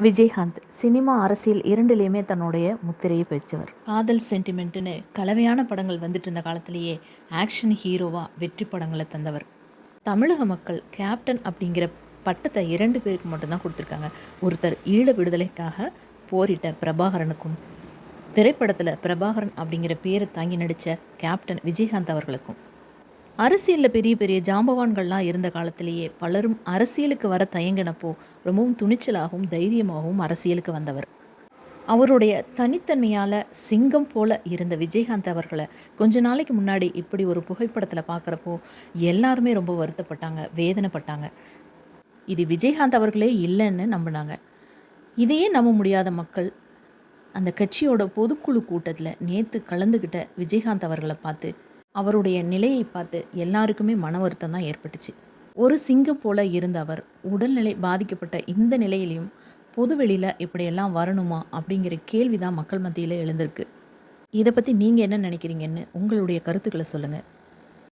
Vijayakanth cinema அரசியல் இரண்டுலேயுமே தன்னுடைய முத்திரையை பெற்றவர். காதல் சென்டிமெண்ட்டுன்னு கலவையான படங்கள் வந்துட்டு இருந்த காலத்திலேயே ஆக்ஷன் ஹீரோவாக வெற்றி படங்களை தந்தவர். தமிழக மக்கள் கேப்டன் அப்படிங்கிற பட்டத்தை இரண்டு பேருக்கு மட்டும்தான் கொடுத்துருக்காங்க. ஒருத்தர் ஈழ விடுதலைக்காக போரிட்ட பிரபாகரனுக்கும் திரைப்படத்தில் பிரபாகரன் அப்படிங்கிற பேரை தாங்கி நடித்த கேப்டன் விஜயகாந்த் அவர்களுக்கும். அரசியலில் பெரிய பெரிய ஜாம்பவான்கள்லாம் இருந்த காலத்திலேயே பலரும் அரசியலுக்கு வர தயங்கினப்போ ரொம்பவும் துணிச்சலாகவும் தைரியமாகவும் அரசியலுக்கு வந்தவர். அவருடைய தனித்தன்மையால் சிங்கம் போல இருந்த விஜயகாந்த் அவர்களை கொஞ்ச நாளைக்கு முன்னாடி இப்படி ஒரு புகைப்படத்தில் பார்க்குறப்போ எல்லாருமே ரொம்ப வருத்தப்பட்டாங்க வேதனைப்பட்டாங்க. இது விஜயகாந்த் அவர்களே இல்லைன்னு நம்பினாங்க. இதையே நம்ப முடியாத மக்கள் அந்த கட்சியோட பொதுக்குழு கூட்டத்தில் நேற்று கலந்துக்கிட்ட விஜயகாந்த் அவர்களை பார்த்து அவருடைய நிலையை பார்த்து எல்லாருக்குமே மன வருத்தம் தான் ஏற்பட்டுச்சு. ஒரு சிங்கம் போல இருந்த அவர் உடல்நிலை பாதிக்கப்பட்ட இந்த நிலையிலையும் பொதுவெளியில் இப்படியெல்லாம் வரணுமா அப்படிங்கிற கேள்வி தான் மக்கள் மத்தியில் எழுந்திருக்கு. இதை பற்றி நீங்கள் என்ன நினைக்கிறீங்கன்னு உங்களுடைய கருத்துக்களை சொல்லுங்கள்